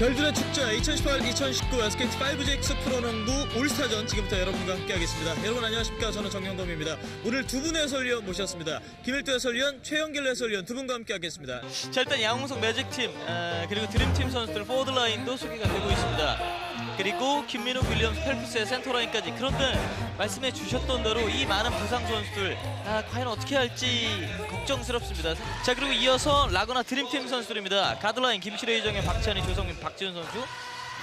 별들의 축제 2018-2019 SKT 5GX 프로농구 올스타전 지금부터 여러분과 함께하겠습니다. 여러분 안녕하십니까? 저는 정영범입니다. 오늘 두 분의 해설위원 모셨습니다. 김일도 해설위원, 최영길 해설위원 두 분과 함께하겠습니다. 자 일단 양홍석 매직팀 아, 그리고 드림팀 선수들 포워드 라인도 소개가 되고 있습니다. 그리고 김민욱, 윌리엄스, 펠프스의 센터라인까지 그런데 말씀해 주셨던 대로 이 많은 부상 선수들 아, 과연 어떻게 할지 걱정스럽습니다. 자 그리고 이어서 라거나 드림팀 선수들입니다. 가드라인 김실혜, 이정현, 박찬희, 조성민, 박지훈 선수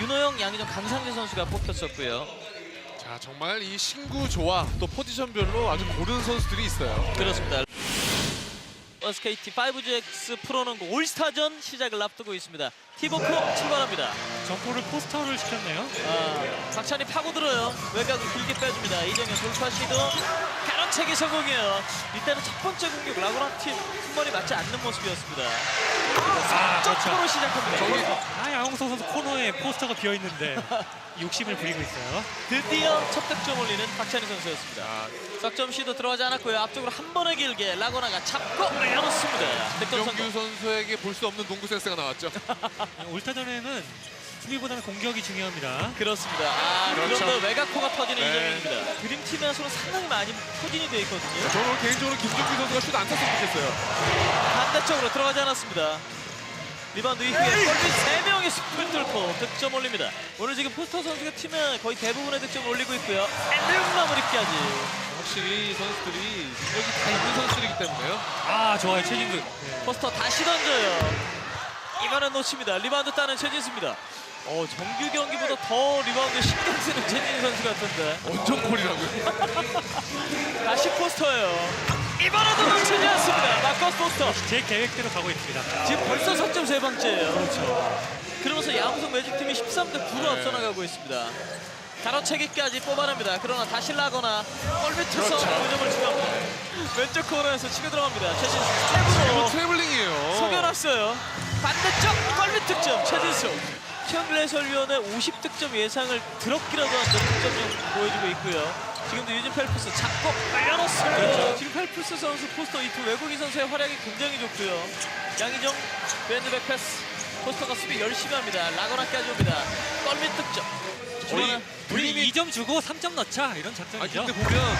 윤호영, 양희정, 강상재 선수가 뽑혔었고요. 자 정말 이 신구 조합 또 포지션별로 아주 고른 선수들이 있어요. 그렇습니다. SKT 5GX 프로농구 올스타전 시작을 앞두고 있습니다. 티보코 출발합니다. 점포를 포스터를 시켰네요. 아, 박찬이 파고들어요. 외곽을 길게 빼줍니다. 이정현 돌파 시도 가로채기 성공이에요. 이때는 첫 번째 공격 라고나 팀 승번이 맞지 않는 모습이었습니다. 아, 점프로 시작합니다. 저기 아, 양홍석 선수 코너에 포스터가 비어 있는데 욕심을 부리고 있어요. 드디어 첫 득점 올리는 박찬희 선수였습니다. 자, 석점 시도 들어가지 않았고요. 앞쪽으로 한 번에 길게 라고나가 잡고 올려놓습니다. 득점 정규 성공. 선수에게 볼 수 없는 농구 센스가 나왔죠. 올타전에는 수비보다는 공격이 중요합니다. 그렇습니다. 아, 그렇죠. 그런데 외곽코가 터지는 네. 이정현입니다. 드림팀에서는 상당히 많이 포진이 되어 있거든요. 저는 개인적으로 김종규 선수가 슛 안 탔으면 좋겠어요. 반대쪽으로 들어가지 않았습니다. 리바운드 이후에 골밑 3명의 스프린 뚫고 득점 올립니다. 오늘 지금 포스터 선수가 팀의 거의 대부분의 득점을 올리고 있고요. 앤드 마무리까지. 확실히 이 선수들이 능력이 다 있는 선수들이기 때문에요. 아, 좋아요. 최진수. 포스터 다시 던져요. 이번엔 놓칩니다. 리바운드 따는 최진수입니다. 어, 정규 경기보다 더 리바운드 신경 쓰는 최진수 선수 같은데. 원정 콜이라고요. 다시 포스터예요. 이번에도 놓치지 않습니다. 마커스 포스터. 제 계획대로 가고 있습니다. 지금 벌써 석점 세 번째예요. 그렇죠. 그러면서 양홍석 매직팀이 13대 9로 네. 앞서 나가고 있습니다. 가로채기까지 뽑아냅니다. 그러나 다시 라거나 골밑에서 그렇죠. 9점을 추가합니다. 왼쪽 코너에서 치고 들어갑니다. 최진수 스텝으로 트래블링이에요. 속여놨어요. 반대쪽 골밑 득점 최진수. 최영길 해설위원의 50득점 예상을 들었기라도 한 득점력 보여주고 있고요. 지금도 유진 펠프스 잡고 올려놓습니다. 그렇죠. 지금 펠프스 선수 포스터 이두 외국인 선수의 활약이 굉장히 좋고요. 양희정 밴드백 패스 포스터가 수비 열심히 합니다. 라거나까지 옵니다. 골밑 득점. 우리, 우리 우리 2점 주고 3점 넣자. 이런 아 작전이죠. 근데 보면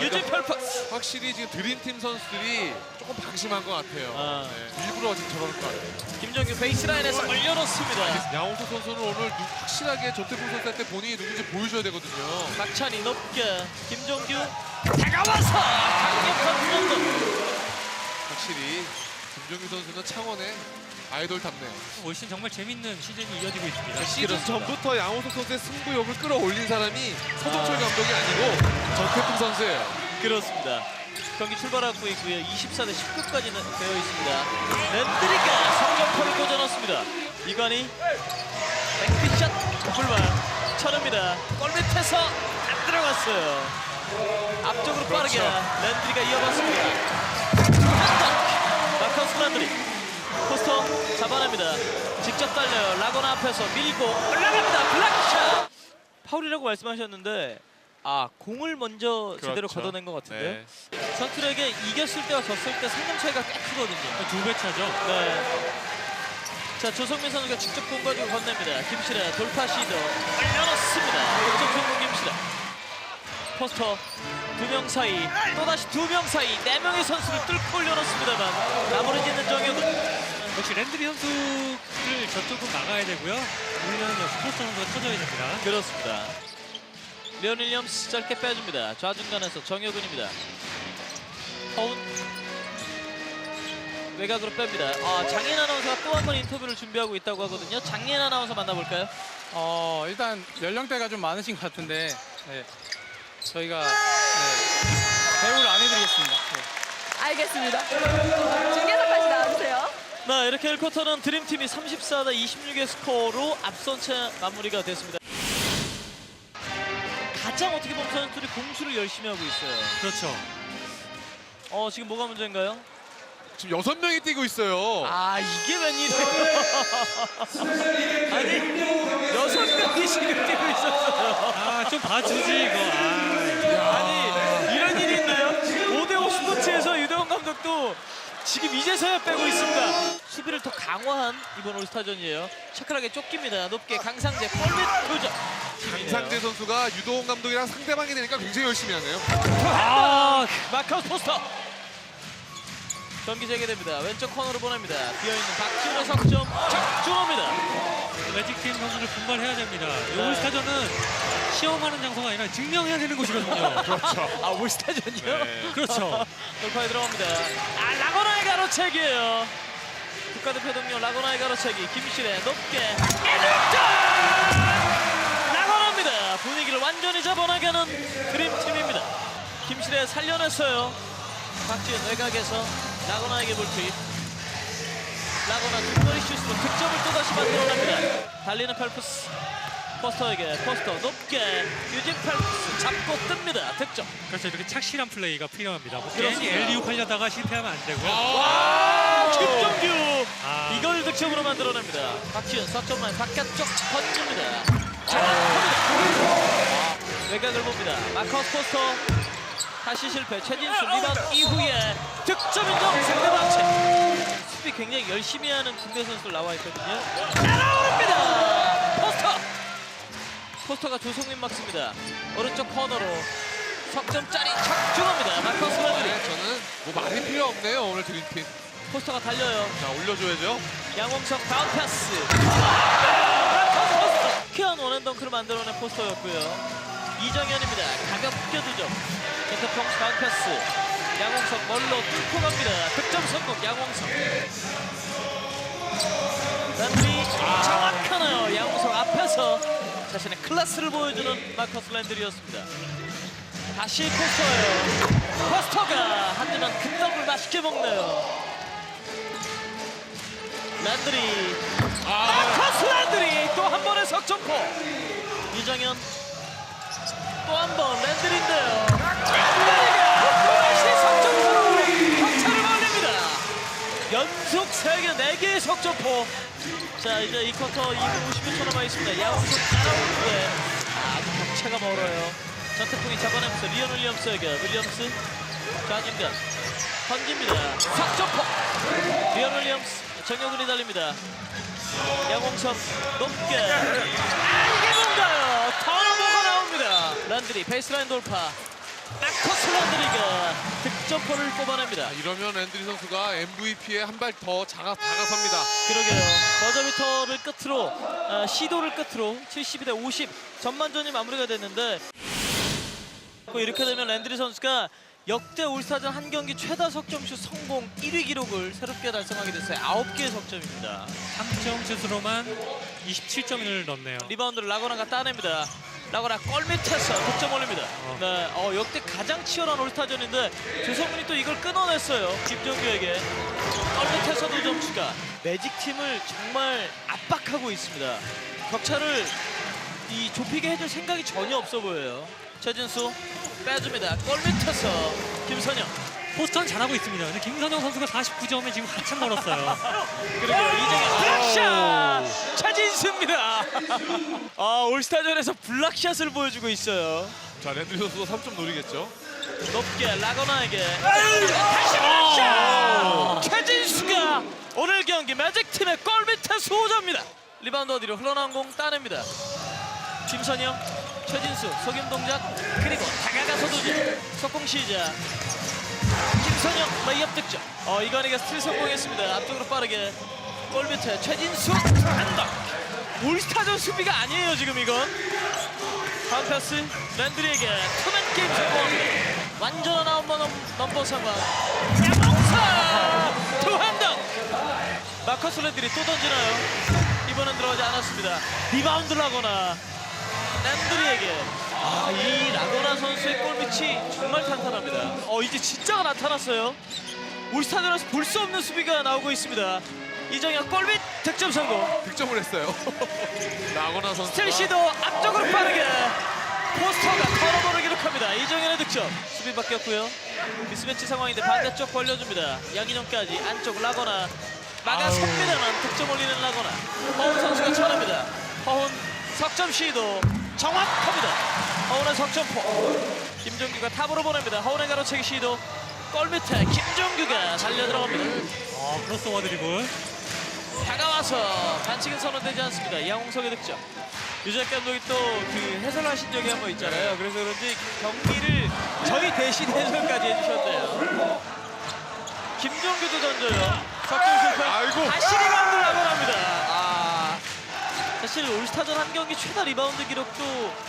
유진 펠프스. 확실히 지금 드림팀 선수들이 조금 방심한 것 같아요. 아. 네, 일부러 지금 저러는 것 같아요. 김정규 베이스라인에서 올려놓습니다. 양홍석 선수는 오늘 누- 확실하게 조태풍 선수한테 본인이 누군지 보여줘야 되거든요. 박찬이 높게 김종규 다가와서 강력한 공격 확실히 김종규 선수는 창원의 아이돌답네요. 올 시즌 정말 재밌는 시즌이 이어지고 있습니다. 시즌 그렇습니다. 전부터 양홍석 선수의 승부욕을 끌어올린 사람이 서동철 감독이 아니고 전태풍 선수예요. 그렇습니다. 경기 출발하고 있고요. 24대 19까지 되어 있습니다. 랜드리가 성적표를 꽂아넣습니다. 이관이 백피샷 불발 쳐냅니다. 골 밑에서 안 들어갔어요. 앞쪽으로 빠르게 랜드리가 이어봤습니다. 마커스 랜드리 잡아냅니다. 직접 달려요. 라거나 앞에서 밀고 올라갑니다. 블락샷 파울이라고 말씀하셨는데 아 공을 먼저 제대로 그렇죠. 걷어낸 것 같은데 네. 선수들에게 이겼을 때와 졌을 때 상금 차이가 꽤 크거든요. 두 배 차죠. 네. 자 조성민 선수가 직접 공 가지고 건넵니다. 김실의 돌파 시도 올려놓습니다. 득점 성공 김실의 포스터 두 명 사이 또다시 두 명 사이 네 명의 선수를 뚫고 올려놓습니다만 마무리 짓는 정혁은 역시 랜드리 선수를 저쪽은 막아야 되고요. 우리는 역시 포스터 선수가 터져야 됩니다. 그렇습니다. 리언 윌리엄스 짧게 빼줍니다. 좌중간에서 정혁은입니다. 허운 외곽으로 뺍니다. 아, 장인 아나운서가 또 한 번 인터뷰를 준비하고 있다고 하거든요. 장인 아나운서 만나볼까요? 어 일단 연령대가 좀 많으신 것 같은데 네, 저희가 네, 배우를 안 해드리겠습니다. 네. 알겠습니다. 중계석까지 나와주세요. 네, 이렇게 1쿼터는 드림팀이 34대 26의 스코어로 앞선 채 마무리가 됐습니다. 가장 어떻게 보면 선수들이 공수를 열심히 하고 있어요. 그렇죠. 어, 지금 뭐가 문제인가요? 지금 여섯 명이 뛰고 있어요. 아 이게 웬일이에요? 아니 여섯 명이 지금 뛰고 있었어요. 아, 좀 봐주지, 이거. 아. 아니 이런 일이 있나요? 5대5 스포츠에서 유대원 감독도 지금 이제서야 빼고 있습니다. 수비를 더 강화한 이번 올스타전이에요. 샤크락에 쫓깁니다. 높게 강상재 골밑 도전. 강상재 선수가 유도홍 감독이랑 상대방이 되니까 굉장히 열심히 하네요. 아, 마카우스 포스터. 경기 재개됩니다. 왼쪽 코너로 보냅니다. 비어있는 박지훈의 석점 적중합니다. 매직팀 선수를 분발해야 됩니다. 이 네. 올스타전은 시험하는 장소가 아니라 증명해야 되는 곳이거든요. 아 올스타전이요? 그렇죠. 돌파에 들어갑니다. 아 가로채기예요. 국가대표 동료 라고나의 가로채기 김실의 높게 득점! 라고나입니다. 분위기를 완전히 잡아나가는 드림팀입니다. 김실의 살려냈어요. 박지은 외곽에서 라고나에게 볼트입. 라고나 중거리 슛으로 득점을 또다시 만들어냅니다. 달리는 펠프스. 포스터에게 포스터 높게 유진 펠프스 잡고 뜹니다. 득점. 그렇죠. 이렇게 착실한 플레이가 필요합니다. 뭐 그렇습니다. 괜히 엘리웁 하려다가 실패하면 안 되고요. 와 김정규 아. 이걸 득점으로 만들어냅니다. 박지은 석점 라인 바깥쪽 던집니다. 정확합니다. 외곽을 봅니다. 마커스 포스터 다시 실패. 최진수 리바운드 이후에 득점 인정 상대방 채. 수비 굉장히 열심히 하는 국내 선수들 나와 있거든요. 날아옵니다. 포스터. 포스터가 조성민 막습니다. 오른쪽 코너로 석점짜리 적중합니다. 마커스 랜드리. 네, 저는 뭐 말이 필요 없네요 오늘 드림팀. 포스터가 달려요. 자 올려줘야죠. 양홍석 다운 패스. 큐한 원앤덩크를 만들어낸 포스터였고요. 이정현입니다. 가볍게 두점. 센터펑 다운 패스. 양홍석 멀로 뚫고 갑니다. 득점 성공 양홍석. 랜드리 정확하네요. 양홍석 앞에서 자신의 클래스를 보여주는 마커스 랜드리였습니다. 다시 포스터예요. 포스터가 하지만 그 떡을 맛있게 먹네요. 랜드리. 마커스 랜드리! 또한 번의 석점포. 이정현. 또 한 번 랜드리인데요 랜드리가 또다시 석점포로 격차를 벌립니다 연속 3개 4개의 석점포 자 이제 이 쿼터 2분 50초 남아 있습니다 양홍석 따라오는데 아주 격차가 멀어요 전태풍이 잡아내면서 리언 윌리엄스에게 윌리엄스 좌중간 던집니다 석점포 리언 윌리엄스 정혁은이 달립니다. 양홍석 높게 아 이게 뭔가요? 턴오버가 나옵니다. 란드리 베이스라인 돌파. 마커스 란드리가 득점포를 뽑아냅니다. 자, 이러면 앤드리 선수가 MVP에 한 발 더 다가섭니다. 그러게요. 버저비터를 끝으로 아, 시도를 끝으로 72대 50 전반전이 마무리가 됐는데 뭐 이렇게 되면 랜드리 선수가 역대 올스타전 한 경기 최다 석점슛 성공 1위 기록을 새롭게 달성하게 됐어요. 9개의 석점입니다. 3점 슛으로만 27점을 넣네요. 리바운드를 라거나가 따냅니다. 라거나 골 밑에서 득점 올립니다. 네, 어, 역대 가장 치열한 올스타전인데 조성문이 또 이걸 끊어냈어요. 김정규에게 골 밑에서 도 점수가 매직 팀을 정말 압박하고 있습니다. 격차를 이 좁히게 해줄 생각이 전혀 없어 보여요. 최진수 빼줍니다. 골 밑에서 김선영 포스터는 잘하고 있습니다. 근데 김선영 선수가 49점에 지금 한참 멀었어요. 그리고 이정현 블락샷 최진수입니다. 아 올스타전에서 블락샷을 보여주고 있어요. 자 앤드리 선수도 3점 노리겠죠. 높게 라거나에게 다시 블락샷 최진수가 오늘 경기 매직 팀의 골 밑에 수호자입니다. 리바운드 어디로 흘러나온 공 따냅니다. 김선영 최진수 속임 동작 그리고 다가가서 도전 속공 시작 김선영 레이업 득점. 어 이관희가 스틸 성공했습니다. 앞쪽으로 빠르게 골 밑에 최진수 한방. 올스타전 수비가 아니에요 지금 이건. 다운 패스 랜드리에게 투맨 게임 성공합니다 완전한 아웃만 넘- 넘버 상황 양홍사 투한덩 마커스 랜드리 또 던지나요? 이번엔 들어가지 않았습니다. 리바운드를 하거나 랜드리에게 아, 이 라거나 선수의 골밑이 정말 탄탄합니다. 어, 이제 진짜가 나타났어요. 올스타전에서 볼 수 없는 수비가 나오고 있습니다. 이정현 골밑 득점 성공. 득점을 했어요. 라거나 선수가 스텔시도 앞쪽으로 빠르게 포스터가 턴오버를 기록합니다. 이정현의 득점. 수비 바뀌었고요. 미스매치 상황인데 반대쪽 벌려줍니다. 양인영까지 안쪽 라거나 막아섭니다만 득점 올리는 라거나. 허훈 선수가 쳐냅니다. 허훈 석점 시도 정확합니다. 허훈의 석점포. 김종규가 탑으로 보냅니다. 허훈의 가로채기 시도 골 밑에 김종규가 달려 들어갑니다. 어, 크로스오버 드리블. 다가와서 반칙은 선언되지 않습니다. 이양홍석의 득점. 유작 감독이 또 그 해설하신 적이 한 번 있잖아요. 그래서 그런지 경기를 저희 대신 해설까지 해주셨대요. 김종규도 던져요. 석점 실패. 아이고. 다시 리바운드 라곤합니다. 아, 사실 올스타전 한 경기 최다 리바운드 기록도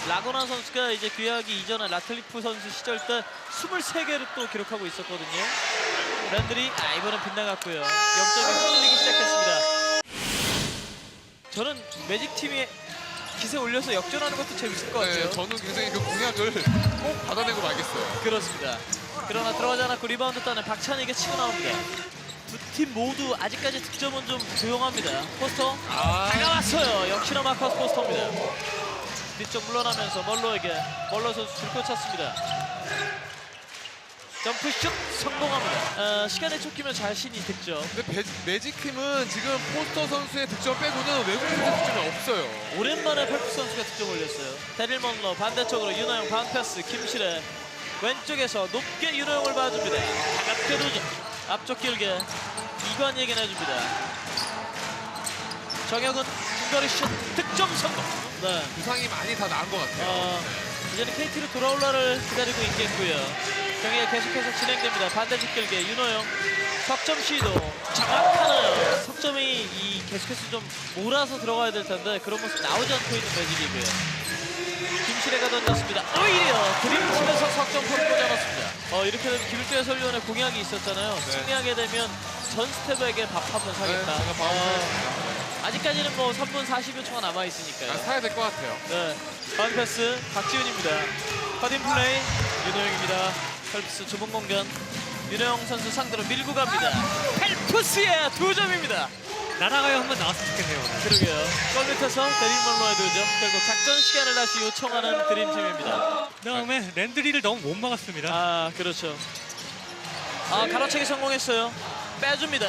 라고나 선수가 이제 귀하기 이전에 라틀리프 선수 시절 때 23개를 또 기록하고 있었거든요. 랜들이 아 이번엔 빗나갔고요. 0점이 흔들리기 시작했습니다. 저는 매직 팀이 기세 올려서 역전하는 것도 재밌을 것 같아요. 네, 저는 굉장히 그 공약을 꼭 받아내고 말겠어요. 그렇습니다. 그러나 들어가지 않았고 리바운드 따는 박찬희에게 치고 나옵니다. 두 팀 모두 아직까지 득점은 좀 조용합니다. 포스터 아. 다가왔어요. 역시나 마커스 포스터입니다. 뒤쪽 물러나면서 멀로에게 멀로 선수 줄곧 찼습니다. 점프슛 성공합니다. 어, 시간에 쫓기면 자신이 득점. 근데 배- 매직 팀은 지금 포스터 선수의 득점 빼고는 외국 팀의 득점이 없어요. 오랜만에 펠프 선수가 득점 올렸어요. 데릴 먼로 반대쪽으로 윤호영 방패스 김실의 왼쪽에서 높게 윤호영을 봐줍니다. 가볍게 도전. 앞쪽 길게 이관희에게 내줍니다. 정혁은 중거리 슛 득점 성공. 네. 부상이 많이 다 나은 것 같아요. 어, 이제는 KT로 돌아올 날을 기다리고 있겠고요. 경기가 계속해서 진행됩니다. 반대쪽 길게 윤호영 석점 시도 정확하나요. 석점이 이 계속해서 좀 몰아서 들어가야 될 텐데 그런 모습 나오지 않고 있는 매직이고요. 김실애가 던졌습니다. 오히려 드림팀에서 석점포를 꽂아놨습니다. 어, 이렇게 되면 김일주 해설위원의 공약이 있었잖아요. 승리하게 되면 전 스텝에게 밥 한번 네, 사겠다. 봐도 어, 아직까지는 뭐 3분 40여 초가 남아있으니까요. 아, 사야 될 것 같아요. 네, 다운 패스 박지훈입니다. 커딘 플레이 윤호영입니다. 펠프스 좁은 공간 윤호영 선수 상대로 밀고 갑니다. 펠프스의 두 점입니다. 나라가요 한번 나왔으면 좋겠네요. 그러게요. 골 밑에서 두 점. 결국 작전 시간을 다시 요청하는 드림팀입니다. 그다음에 랜드리를 너무 못 막았습니다. 아 그렇죠. 아 가로채기 성공했어요. 빼줍니다.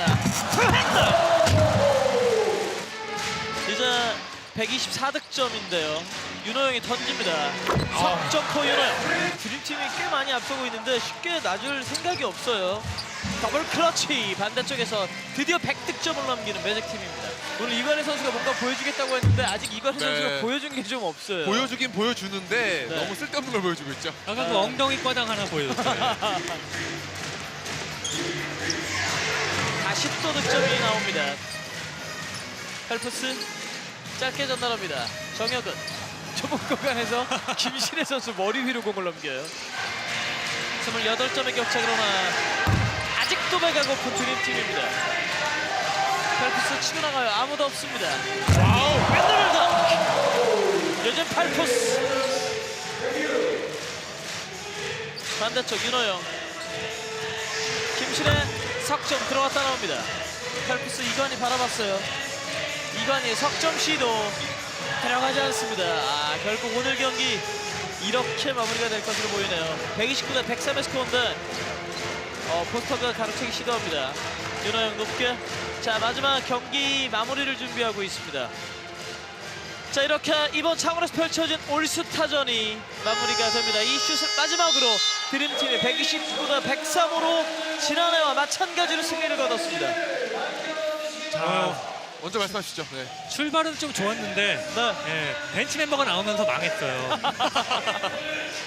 이제 124득점인데요. 윤호영이 던집니다. 석점포 윤호영. 드림팀이 꽤 많이 앞서고 있는데 쉽게 놔줄 생각이 없어요. 더블 클러치 반대쪽에서 드디어 100득점을 넘기는 매직팀입니다. 오늘 이관희 선수가 뭔가 보여주겠다고 했는데 아직 이관희 네. 선수가 보여준 게 좀 없어요. 보여주긴 보여주는데 네. 너무 쓸데없는 걸 보여주고 있죠. 아까 그 엉덩이 과장 하나 보여줬어요. 다시 또 득점이 나옵니다. 펠프스 짧게 전달합니다. 정혁은 좁은 공간에서 김신혜 선수 머리 위로 공을 넘겨요. 28점의 격차 그러나 아직도 배가 고픈 드림팀입니다. 펠프스 치고 나가요. 아무도 없습니다. 와우! 밴드를 요즘 팔포스 반대쪽 윤호영 김신혜 석점 들어갔다 나옵니다. 펠프스 이관이 바라봤어요. 이관이 석점 시도 들어가지 않습니다. 아, 결국 오늘 경기 이렇게 마무리가 될 것으로 보이네요. 129대 103의 스코어인데 어, 포스터가 가로채기 시도합니다. 윤호영 높게 자 마지막 경기 마무리를 준비하고 있습니다. 자 이렇게 이번 창원에서 펼쳐진 올스타전이 마무리가 됩니다. 이 슛을 마지막으로 드림팀이 129대 103으로 지난해와 마찬가지로 승리를 거뒀습니다. 어, 먼저 말씀하시죠. 네. 출발은 좀 좋았는데 네. 예, 벤치 멤버가 나오면서 망했어요.